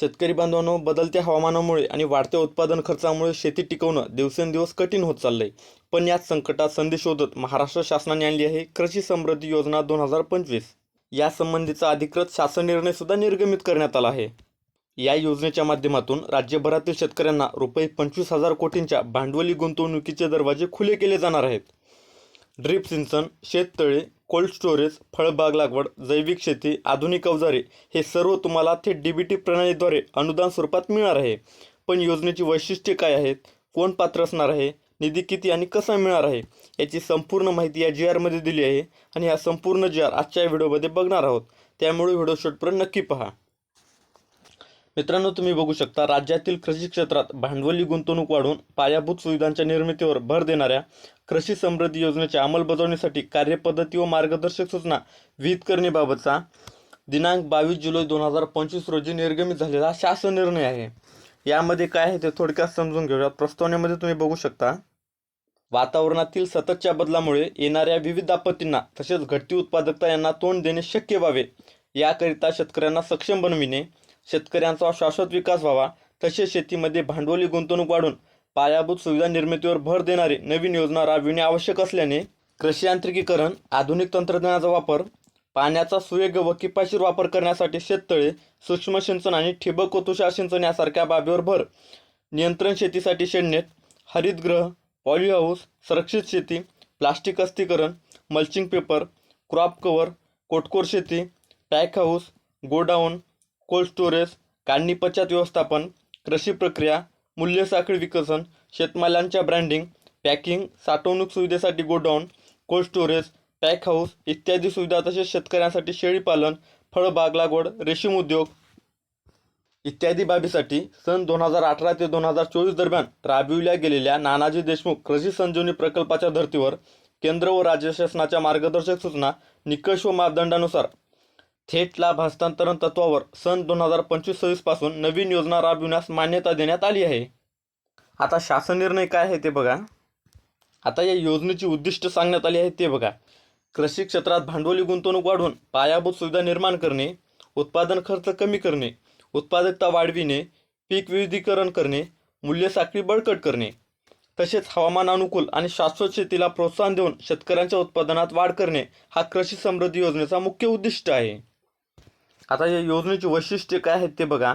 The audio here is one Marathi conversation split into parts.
शेतकरी बांधवांनो बदलत्या हवामानामुळे आणि वाढत्या उत्पादन खर्चामुळे शेती टिकवणं दिवसेंदिवस कठीण होत चाललंय. पण याच संकटात संधी शोधत महाराष्ट्र शासनाने आणली आहे कृषी समृद्धी योजना दोन हजार पंचवीस. यासंबंधीचा अधिकृत शासन निर्णय सुद्धा निर्गमित करण्यात आला आहे. या योजनेच्या माध्यमातून राज्यभरातील शेतकऱ्यांना रुपये पंचवीस हजार कोटींच्या भांडवली गुंतवणुकीचे दरवाजे खुले केले जाणार आहेत. ड्रीप सिंचन शेततळे कोल्ड स्टोरेज फळबाग लागवड जैविक शेती आधुनिक अवजारे हे सर्व तुम्हाला थेट डी बी टी प्रणालीद्वारे अनुदान स्वरूपात मिळणार आहे. पण योजनेची वैशिष्ट्ये काय आहेत? कोण पात्र असणार आहे? निधी किती आणि कसा मिळणार आहे? याची संपूर्ण माहिती या जी आरमध्ये दिली आहे आणि हा संपूर्ण जी आर आजच्या व्हिडिओमध्ये बघणार आहोत. त्यामुळे व्हिडिओ शेवटपर्यंत नक्की पहा. मित्रांनो तुम्ही बघू शकता राज्यातील कृषी क्षेत्रात भांडवली गुंतवणूक वाढवून पायाभूत सुविधांच्या निर्मितीवर भर देणाऱ्या कृषी समृद्धी योजनेच्या अंमलबजावणीसाठी कार्यपद्धती व मार्गदर्शक सूचना विहित करण्याबाबतचा दिनांक बावीस जुलै दोन हजार पंचवीस रोजी निर्गमित झालेला शासन निर्णय आहे. यामध्ये काय आहे ते थोडक्यात समजून घेऊयात. प्रस्तावनेमध्ये तुम्ही बघू शकता वातावरणातील सततच्या बदलामुळे येणाऱ्या विविध आपत्तींना तसेच घटती उत्पादकता यांना तोंड देणे शक्य व्हावे याकरिता शेतकऱ्यांना सक्षम बनविणे शेतकऱ्यांचा शाश्वत विकास व्हावा. तसेच शेतीमध्ये भांडवली गुंतवणूक वाढून पायाभूत सुविधा निर्मितीवर भर देणारी नवीन योजना राबविणे आवश्यक असल्याने कृषी यांत्रिकीकरण आधुनिक तंत्रज्ञानाचा वापर पाण्याचा सुयोग्य व किपाशीर वापर करण्यासाठी शेततळे सूक्ष्म सिंचन आणि ठिबक व तुषार सिंचन यासारख्या बाबीवर भर नियंत्रण शेतीसाठी शेडनेट हरितगृह पॉलीहाऊस सुरक्षित शेती प्लास्टिक अस्तीकरण मल्चिंग पेपर क्रॉप कव्हर कोटकोर शेती pack house godown cold storage काढणी पश्चात व्यवस्थापन कृषी प्रक्रिया मूल्य साखळी विकसन शेतमालांच्या ब्रँडिंग पॅकिंग साठवणूक सुविधेसाठी godown cold storage pack house इत्यादी सुविधा तसेच शेतकऱ्यांसाठी शेळीपालन फळबाग लागवड रेशीम उद्योग इत्यादी बाबीसाठी सन दोन हजार अठरा ते दोन हजार चोवीस दरम्यान राबविल्या गेलेल्या नानाजी देशमुख कृषी संजीवनी प्रकल्पाच्या धर्तीवर केंद्र व राज्य शासनाच्या मार्गदर्शक सूचना निकष व मापदंडानुसार थेट लाभ हस्तांतरण तत्वावर सन दोन हजार पंचवीस सव्वीसपासून नवीन योजना राबविण्यास मान्यता देण्यात आली आहे. आता शासन निर्णय काय आहे ते बघा. आता या योजनेची उद्दिष्ट सांगण्यात आली आहे ते बघा. कृषी क्षेत्रात भांडवली गुंतवणूक वाढवून पायाभूत सुविधा निर्माण करणे उत्पादन खर्च कमी करणे उत्पादकता वाढविणे पीक विविधीकरण करणे मूल्य साखळी बळकट करणे तसेच हवामान अनुकूल आणि शाश्वत शेतीला प्रोत्साहन देऊन शेतकऱ्यांच्या उत्पादनात वाढ करणे हा कृषी समृद्धी योजनेचा मुख्य उद्दिष्ट आहे. आता या योजनेची वैशिष्ट्ये काय आहेत ते बघा.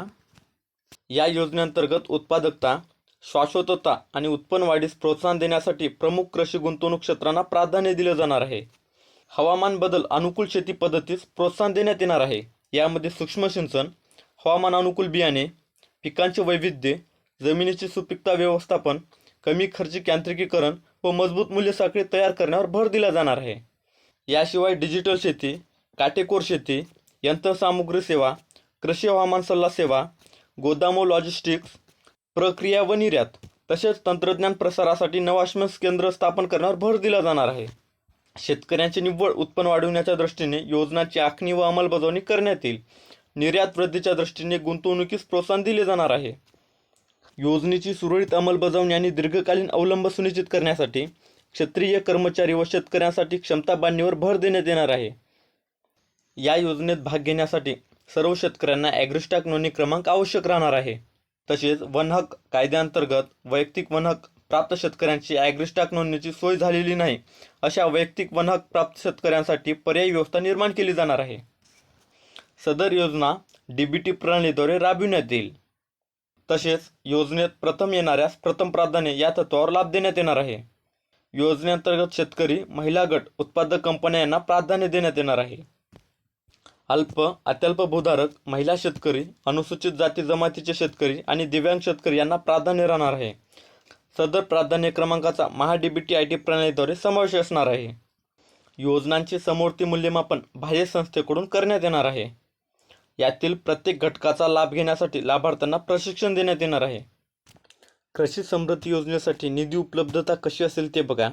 या योजनेअंतर्गत उत्पादकता शाश्वतता आणि उत्पन्न वाढीस प्रोत्साहन देण्यासाठी प्रमुख कृषी गुंतवणूक क्षेत्रांना प्राधान्य दिले जाणार आहे. हवामान बदल अनुकूल शेती पद्धतीस प्रोत्साहन देण्यात येणार आहे. यामध्ये सूक्ष्म सिंचन हवामान अनुकूल बियाणे पिकांचे वैविध्य जमिनीची सुपीकता व्यवस्थापन कमी खर्चिक यांत्रिकीकरण व मजबूत मूल्य साखळी तयार करण्यावर भर दिला जाणार आहे. याशिवाय डिजिटल शेती काटेकोर शेती यंत्रसामुग्री सेवा कृषी हवामान सल्ला सेवा गोदामो लॉजिस्टिक्स प्रक्रिया व निर्यात तसेच तंत्रज्ञान प्रसारासाठी नवाश्मस केंद्र स्थापन करण्यावर भर दिला जाणार आहे. शेतकऱ्यांचे निव्वळ उत्पन्न वाढविण्याच्या दृष्टीने योजनांची आखणी व अंमलबजावणी करण्यात येईल. निर्यात वृद्धीच्या दृष्टीने गुंतवणुकीस प्रोत्साहन दिले जाणार आहे. योजनेची सुरळीत अंमलबजावणी आणि दीर्घकालीन अवलंब सुनिश्चित करण्यासाठी क्षेत्रीय कर्मचारी व शेतकऱ्यांसाठी क्षमता बांधणीवर भर देण्यात येणार आहे. या योजनेत भाग घेण्यासाठी सर्व शेतकऱ्यांना ॲग्रिस्टॅक नोंदणी क्रमांक आवश्यक राहणार आहे. तसेच वनहक कायद्याअंतर्गत वैयक्तिक वनहक प्राप्त शेतकऱ्यांची ॲग्रिस्टॅक नोंदणीची सोय झालेली नाही अशा वैयक्तिक वनहक प्राप्त शेतकऱ्यांसाठी पर्यायी व्यवस्था निर्माण केली जाणार आहे. सदर योजना डी बी टी प्रणालीद्वारे राबविण्यात येईल. तसेच योजनेत प्रथम येणाऱ्यास प्रथम प्राधान्य या तत्वावर लाभ देण्यात येणार आहे. योजनेअंतर्गत शेतकरी महिला गट उत्पादक कंपन्या यांना प्राधान्य देण्यात येणार आहे. अल्प अत्यल्प भूधारक महिला शेतकरी अनुसूचित जाती जमातीचे शेतकरी आणि दिव्यांग शेतकरी यांना प्राधान्य राहणार आहे. सदर प्राधान्य क्रमांकाचा Maha D B T I T प्रणालीद्वारे समावेश असणार आहे. योजनांचे समवर्ती मूल्यमापन बाह्य संस्थेकडून करण्यात येणार आहे. यातील प्रत्येक घटकाचा लाभ घेण्यासाठी लाभार्थ्यांना प्रशिक्षण देण्यात येणार आहे. कृषी समृद्धी योजनेसाठी निधी उपलब्धता कशी असेल ते बघा.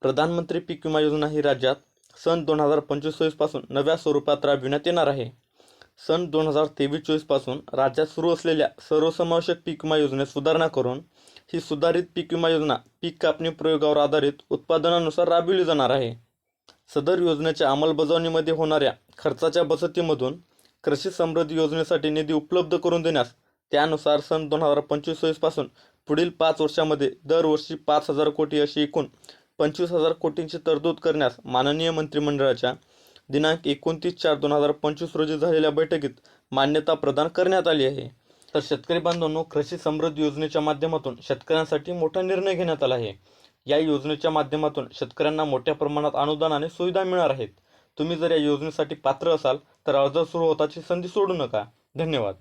प्रधानमंत्री पीक विमा योजना ही राज्यात सन दोन हजार पंचवीसपासून नव्या स्वरूपात राबविण्यात येणार आहे. सन दोन हजार तेवीस चोवीसपासून राज्यात सुरू असलेल्या सर्वसमावेशक पीक विमा योजनेत सुधारणा करून ही सुधारित पीक विमा योजना पीक कापणी प्रयोगावर आधारित उत्पादनानुसार राबविली जाणार आहे. सदर योजनेच्या अंमलबजावणीमध्ये होणाऱ्या खर्चाच्या बचतीमधून कृषी समृद्धी योजनेसाठी निधी उपलब्ध करून देण्यास त्यानुसार सन दोन हजार पंचवीसपासून पुढील पाच वर्षामध्ये दरवर्षी पाच हजार कोटी अशी एकूण पंचवीस हजार कोटींची तरतूद करण्यास माननीय मंत्रिमंडळाच्या दिनांक एकोणतीस चार दोन हजार पंचवीस रोजी झालेल्या बैठकीत मान्यता प्रदान करण्यात आली आहे. तर शेतकरी बांधवांनो कृषी समृद्धी योजनेच्या माध्यमातून शेतकऱ्यांसाठी मोठा निर्णय घेण्यात आला आहे. या योजनेच्या माध्यमातून शेतकऱ्यांना मोठ्या प्रमाणात अनुदान आणि सुविधा मिळणार आहेत. तुम्ही जर या योजनेसाठी पात्र असाल तर अर्ज सुरू होताची संधी सोडू नका. धन्यवाद.